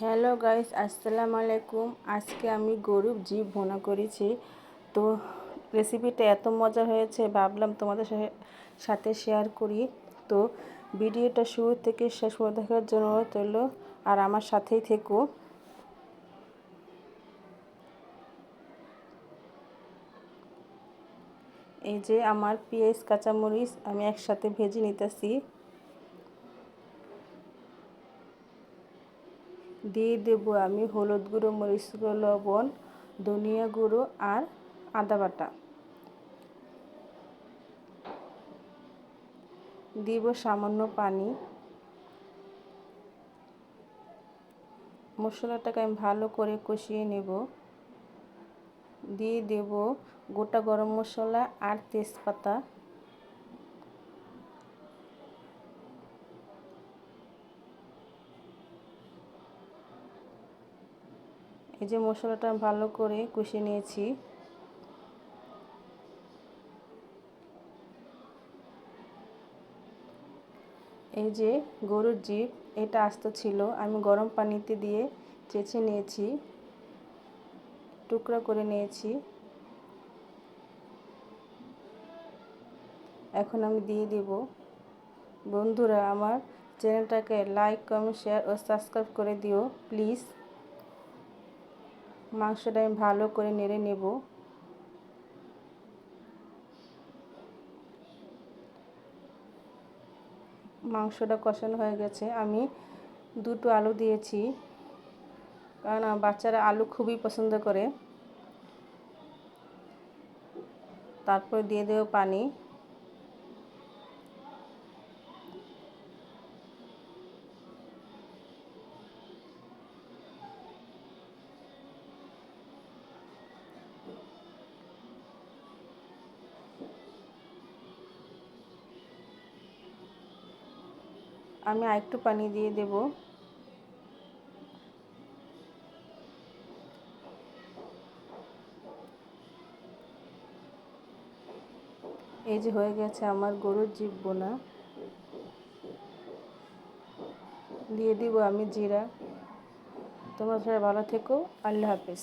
Hello guys, আসসালামু আলাইকুম। আজকে আমি গরুর জিভ ভোনা করেছি। তো রেসিপিটা এত মজা হয়েছে, ভাবলাম তোমাদের সাথে শেয়ার করি। তো ভিডিওটা শুরু থেকে শেষ করে দেখার জন্য তৈল আর আমার সাথেই থেকো। এই যে আমার পেঁয়াজ, কাঁচামরিচ আমি একসাথে ভেজে নিতেছি। দিয়ে দেবো আমি হলুদ গুঁড়ো, মরিচ গুঁড়ো, লবণ, ধনিয়া গুঁড়ো আর আদা বাটা। দিব সামান্য পানি। মশলাটাকে আমি ভালো করে কষিয়ে নেব। দিয়ে দেব গোটা গরম মশলা আর তেজপাতা। এই যে মশলাটা ভালো করে কষিয়ে নিয়েছি। এই যে গরুর জিপ এটা আস্ত ছিল। আমি গরম পানিতে দিয়ে চেঁচে নিয়েছি, টুকরা করে নিয়েছি। এখন আমি দিয়ে দেব। বন্ধুরা, আমার চ্যানেলটাকে লাইক, কমেন্ট, শেয়ার ও সাবস্ক্রাইব করে দিও, প্লিজ। মাংসটা আমি ভালো করে নেড়ে নেব। মাংসটা কষানো হয়ে গেছে। আমি দুটো আলু দিয়েছি, কারণ বাচ্চারা আলু খুবই পছন্দ করে। তারপর দিয়ে দেবো পানি। আমি আরেকটু পানি দিয়ে দেব। এই যে হয়ে গেছে আমার গরুর জীব বোনা দিয়ে দিব আমি জিরা। তোমরা সবাই ভালো থেকো। আল্লাহ হাফেজ।